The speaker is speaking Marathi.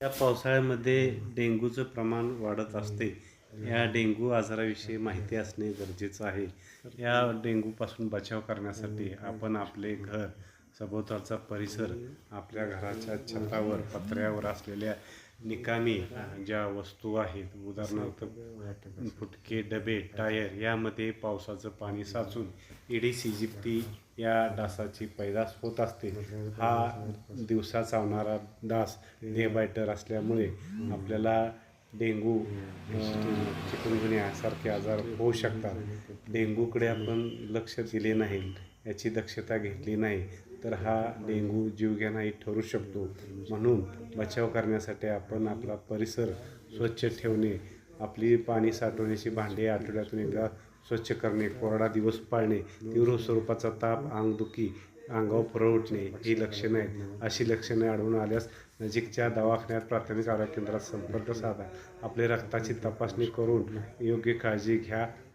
या पावसाळ्यामध्ये डेंग्यूचं प्रमाण वाढत असते. या डेंग्यू आजाराविषयी माहिती असणे गरजेचं आहे. या डेंग्यूपासून बचाव करण्यासाठी आपण आपले घर सभोवतालचा परिसर आपल्या घराच्या छतावर पत्र्यावर असलेल्या निकामी ज्या वस्तू आहेत उदाहरणार्थ फुटके डबे टायर यामध्ये पावसाचं पाणी साचून इडीस इजिप्ती या डासाची पैदास होत असते. हा दिवसा चावणारा डास डेबायटर असल्यामुळे आपल्याला डेंगू चिकनगुन्या सारखे आजार होऊ शकतात. डेंगूकडे आपण लक्ष दिले नाही याची दक्षता घेतली नाही. तर हा डेंगू जीवघेणाही ठरू शकतो. म्हणून बचाव करण्यासाठी आपण आपला परिसर स्वच्छ ठेवणे आपली पाणी साठवण्याची भांडी आठवड्यातून एकदा स्वच्छ करणे कोरडा दिवस पाळणे तीव्र स्वरूपाचा ताप अंगदुखी अंगावर फरळ उठणे ही लक्षणे आहेत. अशी लक्षणे आढळून आल्यास नजीकच्या दवाखान्यात प्राथमिक आरोग्य केंद्रात संपर्क साधा. आपले रक्ताची तपासणी करून योग्य काळजी घ्या.